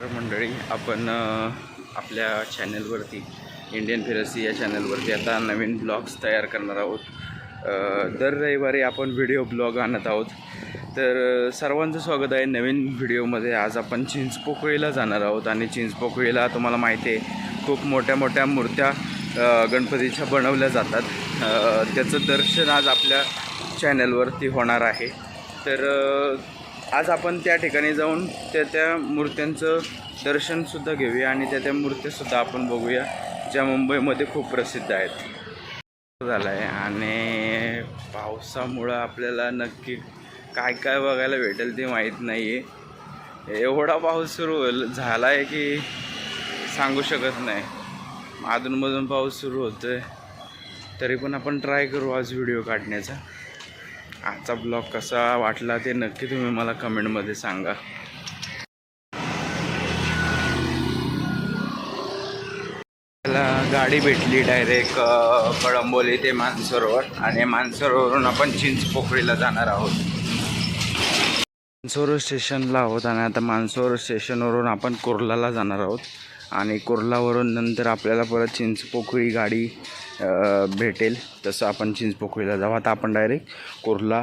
मंडळी आपण आपल्या चॅनलवरती इंडियन फिरसी या चॅनलवरती आता नवीन ब्लॉग्स तयार करणार आहोत. दर रविवारी आपण व्हिडिओ ब्लॉग आणत आहोत. तर सर्वांचं स्वागत आहे. नवीन व्हिडिओमध्ये आज आपण चिंचपोकळीला जाणार आहोत आणि चिंचपोकळीला तुम्हाला माहिती आहे खूप मोठ्या मोठ्या मूर्त्या गणपतीच्या बनवल्या जातात. त्याचं दर्शन आज आपल्या चॅनलवरती होणार आहे. तर आज आपण त्या ठिकाणी जाऊन त्या त्या मूर्त्यांचं दर्शनसुद्धा घेऊया आणि त्या त्या मूर्त्यासुद्धा आपण बघूया ज्या मुंबईमध्ये खूप प्रसिद्ध आहेत. झालं आहे आणि पावसामुळं आपल्याला नक्की काय काय बघायला भेटेल ते माहीत नाही आहे एवढा पाऊस सुरू होईल झाला आहे की सांगू शकत नाही. अधूनमधून पाऊस सुरू होतो आहे तरी पण आपण ट्राय करू आज व्हिडिओ काढण्याचा. आजचा ब्लॉग कसा वाटला ते नक्की तुम्ही मला कमेंटमध्ये सांगा. त्याला गाडी भेटली डायरेक्ट कळंबोली ते मानसरोवर आणि मानसरोवरून आपण चिंचपोकळीला जाणार आहोत. मानसरोवर स्टेशनला आहोत आणि आता मानसरोवर स्टेशनवरून आपण कुर्लाला जाणार आहोत. आणि कुर्लावरून नंतर आपल्याला परत चिंचपोकळी गाडी भेटेल. तसं आपण चिंचपोकळीला जाऊ आता आपण डायरेक्ट कुर्ला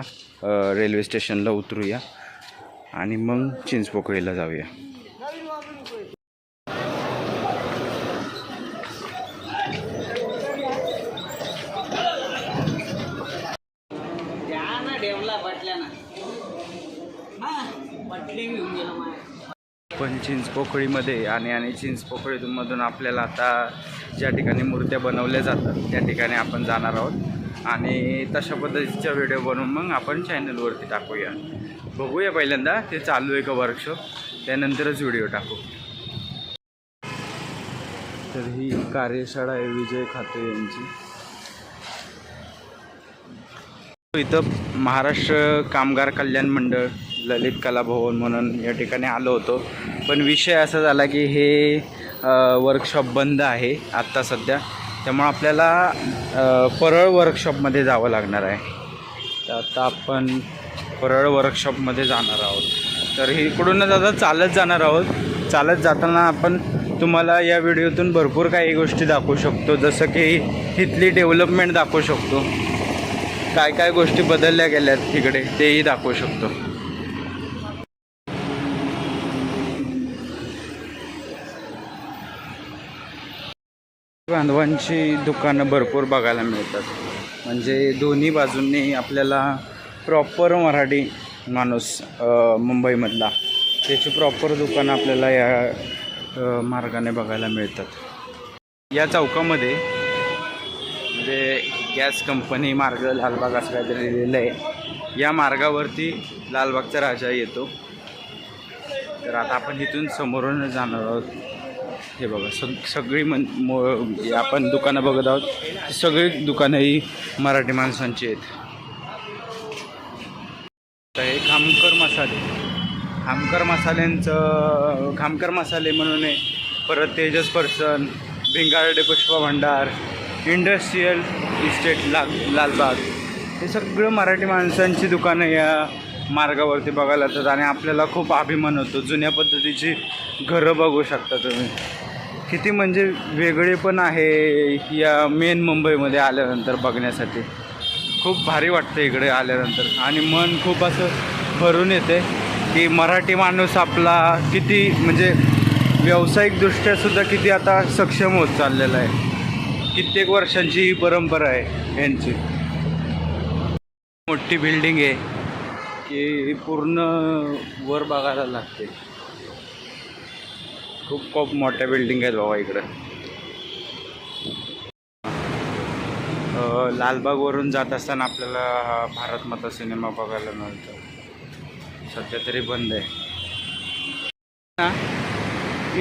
रेल्वे स्टेशनला उतरूया. आणि मग चिंचपोकळीला जाऊया. पण चिंचपोकळीमध्ये आणि आणि चिंचपोकळीमधून आपल्याला आता ज्या ठिकाणी मूर्त्या बनवल्या जातात त्या ठिकाणी आपण जाणार आहोत. आणि तशा पद्धतीचा व्हिडिओ बनवून मग आपण चॅनलवरती टाकूया. बघूया पहिल्यांदा ते चालू आहे का वर्कशॉप त्यानंतरच व्हिडिओ टाकू. तर ही कार्यशाळा आहे विजय खाते यांची. इथं महाराष्ट्र कामगार कल्याण मंडळ ललित कला भवन म्हणून या ठिकाणी आलो होतो. पण विषय असा झाला की हे वर्कशॉप बंद आहे आत्ता सध्या. त्यामुळं आपल्याला परळ वर्कशॉपमध्ये जावं लागणार आहे. तर आता आपण परळ वर्कशॉपमध्ये जाणार आहोत. तर इकडूनच आता चालत जाणार आहोत. चालत जाताना आपण तुम्हाला या व्हिडिओतून भरपूर काही गोष्टी दाखवू शकतो. जसं की तिथली डेव्हलपमेंट दाखवू शकतो. काय काय गोष्टी बदलल्या गेल्यात तिकडे तेही दाखवू शकतो. बांधवांची दुकानं भरपूर बघायला मिळतात. म्हणजे दोन्ही बाजूंनी आपल्याला प्रॉपर मराठी माणूस मुंबईमधला. त्याची प्रॉपर दुकानं आपल्याला या मार्गाने बघायला मिळतात. या चौकामध्ये म्हणजे गॅस कंपनी मार्ग लालबाग असं काहीतरी लिहिलं आहे. या मार्गावरती लालबागचा राजा येतो. तर आता आपण इथून समोरून जाणार आहोत. हे बघा सग सगळी मन मो आपण दुकानं बघत आहोत. सगळी दुकानं ही मराठी माणसांची आहेत. हे खामकर मसाले. खामकर मसाल्यांचं खामकर मसाले म्हणून आहे. परत तेजस पर्सन भिंगारडे पुष्पा भंडार इंडस्ट्रीयल इस्टेट ला लालबाग. हे सगळं मराठी माणसांची दुकानं या मार्गावरती बघायला येतात आणि आपल्याला खूप अभिमान होतो. जुन्या पद्धतीची घरं बघू शकता तुम्ही. किती म्हणजे वेगळे पण आहे या मेन मुंबईमध्ये आल्यानंतर बघण्यासाठी. खूप भारी वाटतं इकडे आल्यानंतर. आणि मन खूप असं भरून येते की मराठी माणूस आपला किती म्हणजे व्यावसायिकदृष्ट्यासुद्धा किती आता सक्षम होत चाललेला आहे. कित्येक वर्षांची ही परंपरा आहे यांची. मोठी बिल्डिंग आहे की पूर्ण वर बघायला लागते. खूप खूप मोठ्या बिल्डिंग आहेत बाबा इकडं. लालबागवरून जात असताना आपल्याला हा भारत माता सिनेमा बघायला मिळतो. सध्या तरी बंद आहे. ना,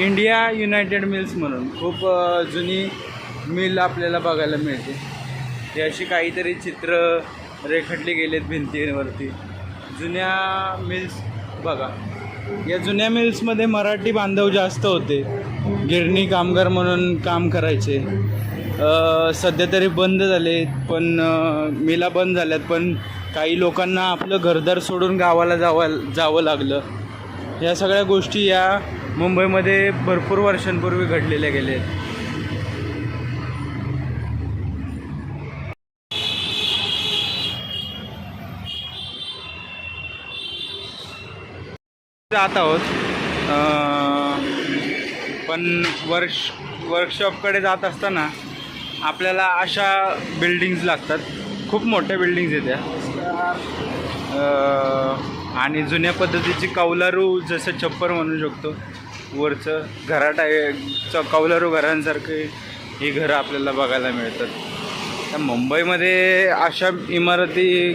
इंडिया युनायटेड मिल्स म्हणून खूप जुनी मिल आपल्याला बघायला मिळते. ती अशी काहीतरी चित्र रेखटली गेलेत भिंतीवरती. जुन्या मिल्स बघा. या जुन्या मिल्समध्ये मराठी बांधव जास्त होते. गिरणी कामगार म्हणून काम करायचे. सध्या तरी बंद झाले पण मिला बंद झाल्यात पण काही लोकांना आपलं घरदार सोडून गावाला जावं जावं लागलं. या सगळ्या गोष्टी या मुंबईमध्ये भरपूर वर्षांपूर्वी घडलेल्या गेल्या आहेत जात आहोत. पण वर्ष वर्कशॉपकडे जात असताना आपल्याला अशा बिल्डिंग्ज लागतात. खूप मोठ्या बिल्डिंग्ज येत्या आणि जुन्या पद्धतीची कौलारू जसं छप्पर म्हणू शकतो. वरचं घराटा कौलारू घरांसारखे ही घरं आपल्याला बघायला मिळतात. तर मुंबईमध्ये अशा इमारती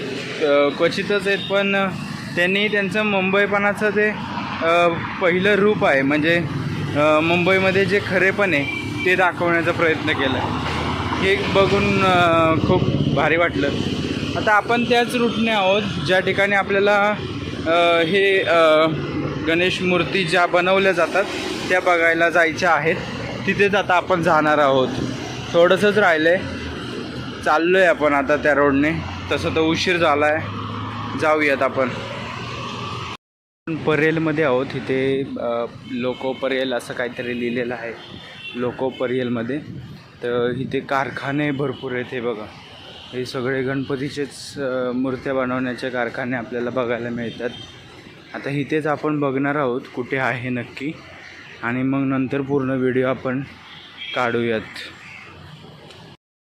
क्वचितच आहेत पण त्यांनी त्यांचं मुंबईपणाचं ते पहिलं रूप आहे. म्हणजे मुंबईमध्ये जे खरेपण आहे ते दाखवण्याचा प्रयत्न केला. हे बघून खूप भारी वाटलं. आता आपण त्याच रूटने आहोत. ज्या ठिकाणी आपल्याला हे गणेश मूर्ती ज्या बनवल्या जातात त्या बघायला जायच्या आहेत. तिथेच आता आपण जाणार आहोत. थोडंसंच राहिलं आहे चाललो आहे आपण आता त्या रोडने तसं तर उशीर झाला आहे जाऊयात आपण. परेलमध्ये आहोत. इथे लोको परेल असं काहीतरी लिहिलेलं आहे. लोको परेलमध्ये तर इथे कारखाने भरपूर आहेत हे बघा. हे सगळे गणपतीचेच मूर्त्या बनवण्याचे कारखाने आपल्याला बघायला मिळतात. आता इथेच आपण बघणार आहोत कुठे आहे नक्की. आणि मग नंतर पूर्ण व्हिडिओ आपण काढूयात.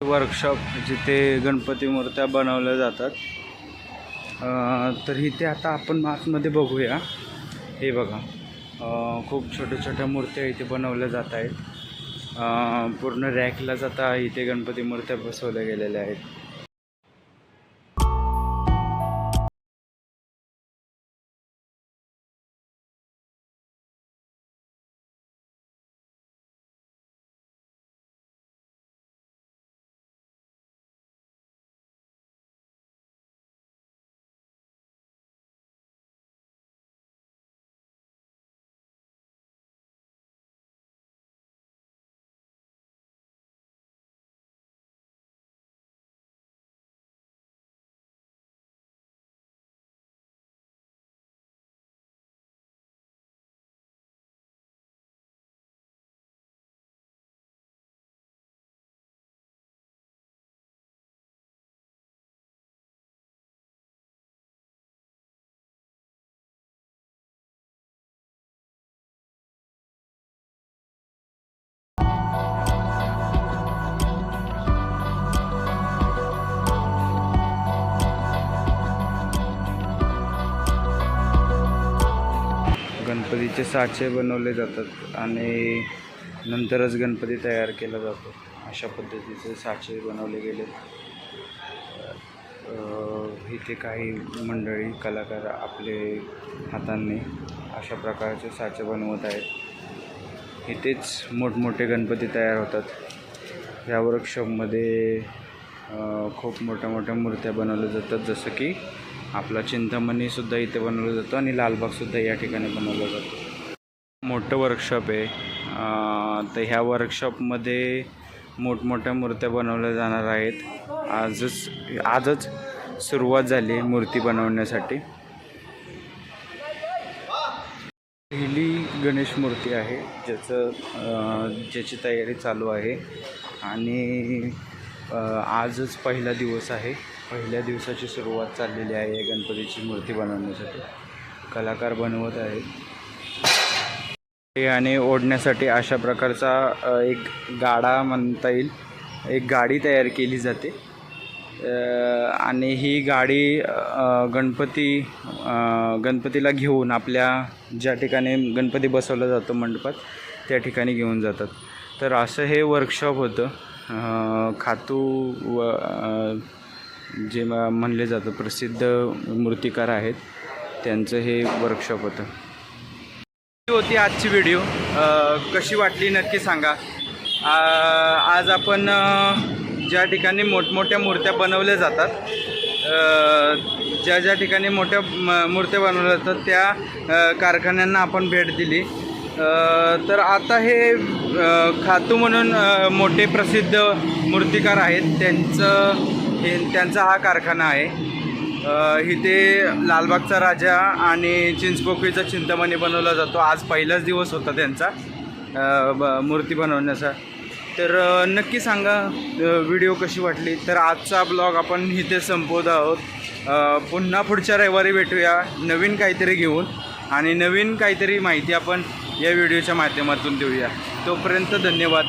वर्कशॉप जिथे गणपती मूर्त्या बनवल्या जातात. तर इथे आता आपण आतमध्ये बघूया. हे बघा. खूप छोट्या छोट्या मूर्त्या इथे बनवल्या जात आहेत. पूर्ण रॅकला जाता इथे गणपती मूर्त्या बसवल्या गेलेल्या आहेत. गणपतीचे साचे बनवले जातात आणि नंतरच गणपती तयार केला जातो. अशा पद्धतीचे साचे बनवले गेले. इथे काही मंडळी कलाकार आपले हातांनी अशा प्रकारचे साचे बनवत आहेत. इथेच मोठमोठे गणपती तयार होतात. या वर्कशॉपमध्ये खूप मोठ्या मोठ्या मूर्त्या बनवल्या जातात. जसं की आपला चिंतामणीसुद्धा इथे बनवलं जातं आणि लालबागसुद्धा या ठिकाणी बनवलं जातं. मोठं वर्कशॉप आहे. तर ह्या वर्कशॉपमध्ये मोठमोठ्या मूर्त्या बनवल्या जाणार आहेत. आजच आजच सुरुवात झाली आहे मूर्ती बनवण्यासाठी. पहिली गणेश मूर्ती आहे ज्याचं ज्याची तयारी चालू आहे. आणि आजच पहिला दिवस आहे. पहिल्या दिवसाची सुरुवात चाललेली आहे या गणपतीची मूर्ती बनवण्यासाठी. कलाकार बनवत आहेत. आणि ओढण्यासाठी अशा प्रकारचा एक गाडा म्हणता येईल. एक गाडी तयार केली जाते. आणि ही गाडी गणपती गणपतीला घेऊन आपल्या ज्या ठिकाणी गणपती बसवला जातो मंडपात त्या ठिकाणी घेऊन जातात. तर असं हे वर्कशॉप होतं. खातू व जे म- म्हणले जातं प्रसिद्ध मूर्तिकार आहेत त्यांचं हे वर्कशॉप होतं. होती आजची व्हिडिओ कशी वाटली नक्की सांगा. आ, आज आपण ज्या ठिकाणी मोठमोठ्या मूर्त्या बनवल्या जातात ज्या ज्या ठिकाणी मोठ्या म- मूर्त्या बनवल्या जातात त्या कारखान्यांना आपण भेट दिली. तर आता हे खातू म्हणून मोठे प्रसिद्ध मूर्तिकार आहेत त्यांचं हे त्यांचा हा कारखाना आहे. इथे लालबागचा राजा आणि चिंचपोकळीचा चिंतामणी बनवला जातो. आज पहिलाच दिवस होता त्यांचा ब- मूर्ती बनवण्याचा. तर नक्की सांगा व्हिडिओ कशी वाटली? तर आजचा ब्लॉग आपण इथे संपवत आहोत. पुन्हा पुढच्या रविवारी भेटूया. नवीन काहीतरी घेऊन आणि नवीन काहीतरी माहिती आपण या व्हिडिओच्या माध्यमातून देऊया. तोपर्यंत धन्यवाद.